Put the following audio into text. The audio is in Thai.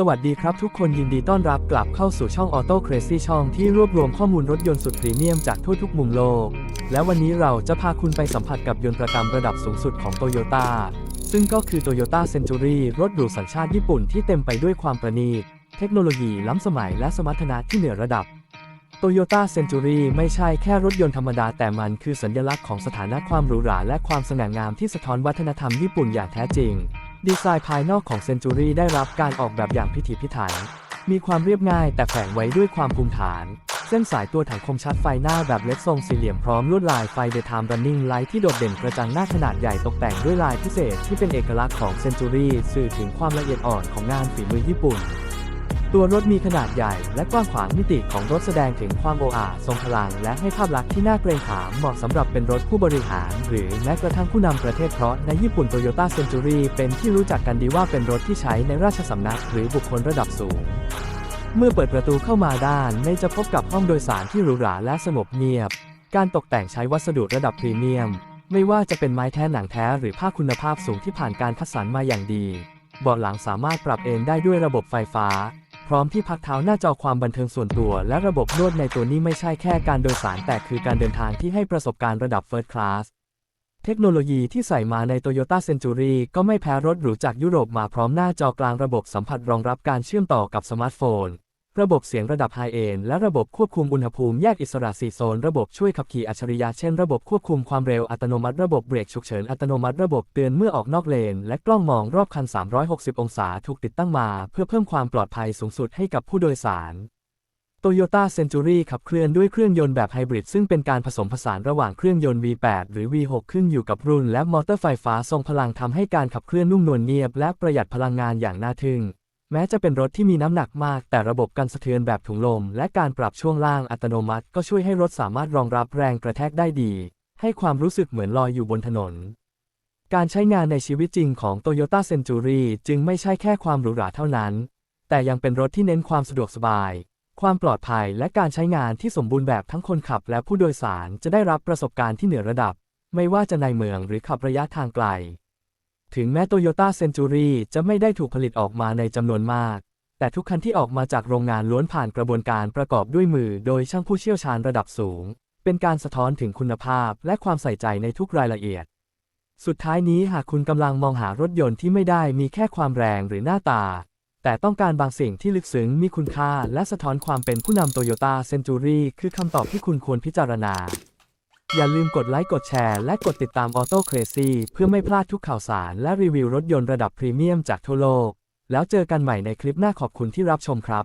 สวัสดีครับทุกคนยินดีต้อนรับกลับเข้าสู่ช่อง Auto Crazy ช่องที่รวบรวมข้อมูลรถยนต์สุดพรีเมียมจากทั่วทุกมุมโลก และวันนี้เราจะพาคุณไปสัมผัสกับยนต์ปรกรรมระดับสูงสุดของ Toyota ซึ่งก็คือ Toyota Century รถหรูสัญชาติญี่ปุ่นที่เต็มไปด้วยความประณีต เทคโนโลยีล้ำสมัยและสมรรถนะที่เหนือระดับ Toyota Century ไม่ใช่แค่รถยนต์ธรรมดาแต่มันคือสัญลักษณ์ของสถานะความหรูหราและความสง่างามที่สะท้อนวัฒนธรรมญี่ปุ่นอย่างแท้จริง ดีไซน์ภายนอกของ Century ได้รับการออกแบบอย่างพิถีพิถัน มีความเรียบง่ายแต่แฝงไว้ด้วยความภูมิฐาน เส้นสายตัวถังคมชัดไฟหน้าแบบเล็กทรงสี่เหลี่ยมพร้อมลวดลายไฟเดทามรันนิ่งไลท์ที่โดดเด่นกระจังหน้าขนาดใหญ่ตกแต่งด้วยลายพิเศษที่เป็นเอกลักษณ์ของ Century สื่อถึงความละเอียดอ่อนของงานฝีมือญี่ปุ่น ตัวรถมีขนาดใหญ่และกว้างขวางมิติของรถแสดงถึงความโอ้อาทรงพลัง และให้ภาพลักษณ์ที่น่าเกรงขามเหมาะสำหรับเป็นรถผู้บริหาร หรือแม้กระทั่งผู้นำประเทศเพราะในญี่ปุ่น Toyota Century เป็นที่รู้จักกันดีว่าเป็นรถที่ใช้ในราชสำนัก หรือบุคคลระดับสูง เมื่อเปิดประตูเข้ามาด้านในจะพบกับห้องโดยสารที่หรูหราและสงบเงียบ การตกแต่งใช้วัสดุระดับพรีเมียม ไม่ว่าจะเป็นไม้แท้หนังแท้หรือผ้าคุณภาพสูงที่ผ่านการคัดสรรมาอย่างดีเบาะหลังสามารถปรับเอนได้ด้วยระบบไฟฟ้า พร้อมที่พักเท้าหน้าจอความบันเทิงส่วนตัว และระบบนวดในตัวนี้ไม่ใช่แค่การโดยสารแต่คือการเดินทางที่ให้ประสบการณ์ระดับเฟิร์สคลาสเทคโนโลยีที่ใส่มาใน Toyota Century ก็ไม่แพ้รถหรูจากยุโรปมาพร้อมหน้าจอกลางระบบสัมผัสรองรับการเชื่อมต่อกับสมาร์ทโฟน ระบบเสียงระดับไฮเอนและระบบควบคุมอุณหภูมิแยกอิสระ4โซน ระบบช่วยขับขี่อัจฉริยะเช่นระบบควบคุมความเร็วอัตโนมัติระบบเบรกฉุกเฉินอัตโนมัติระบบเตือนเมื่อออกนอกเลน และกล้องมองรอบคัน 360 องศาถูกติดตั้งมา เพื่อเพิ่มความปลอดภัยสูงสุดให้กับผู้โดยสาร Toyota Century ขับเคลื่อนด้วยเครื่องยนต์แบบไฮบริดซึ่งเป็นการผสมผสานระหว่างเครื่องยนต์ V8 หรือ V6 ขึ้นอยู่กับรุ่น และมอเตอร์ไฟฟ้าทรงพลังทำให้การขับเคลื่อนนุ่มนวลเงียบ และประหยัดพลังงานอย่างน่าทึ่ง แม้จะเป็นรถที่มีน้ำหนักมาก แต่ระบบกันสะเทือนแบบถุงลม และการปรับช่วงล่างอัตโนมัติ ก็ช่วยให้รถสามารถรองรับแรงกระแทกได้ดี ให้ความรู้สึกเหมือนลอยอยู่บนถนน การใช้งานในชีวิตจริงของ Toyota Century จึงไม่ใช่แค่ความหรูหราเท่านั้น แต่ยังเป็นรถที่เน้นความสะดวกสบาย ความปลอดภัยและการใช้งานที่สมบูรณ์แบบทั้งคนขับ และผู้โดยสารจะได้รับประสบการณ์ที่เหนือระดับ ไม่ว่าจะในเมืองหรือขับระยะทางไกล ถึงแม้ Toyota Century จะไม่ได้ถูกผลิตออกมาในจำนวนมาก แต่ทุกคันที่ออกมาจากโรงงานล้วนผ่านกระบวนการประกอบด้วยมือโดยช่างผู้เชี่ยวชาญระดับสูง เป็นการสะท้อนถึงคุณภาพและความใส่ใจในทุกรายละเอียด สุดท้ายนี้หากคุณกำลังมองหารถยนต์ที่ไม่ได้มีแค่ความแรงหรือหน้าตา แต่ต้องการบางสิ่งที่ลึกซึ้งมีคุณค่าและสะท้อนความเป็นผู้นำ Toyota Century คือคำตอบที่คุณควรพิจารณา อย่าลืมกดไลค์กดแชร์และกดติดตาม Auto Crazy เพื่อไม่พลาดทุกข่าวสารและรีวิวรถยนต์ระดับพรีเมียมจากทั่วโลก แล้วเจอกันใหม่ในคลิปหน้าขอบคุณที่รับชมครับ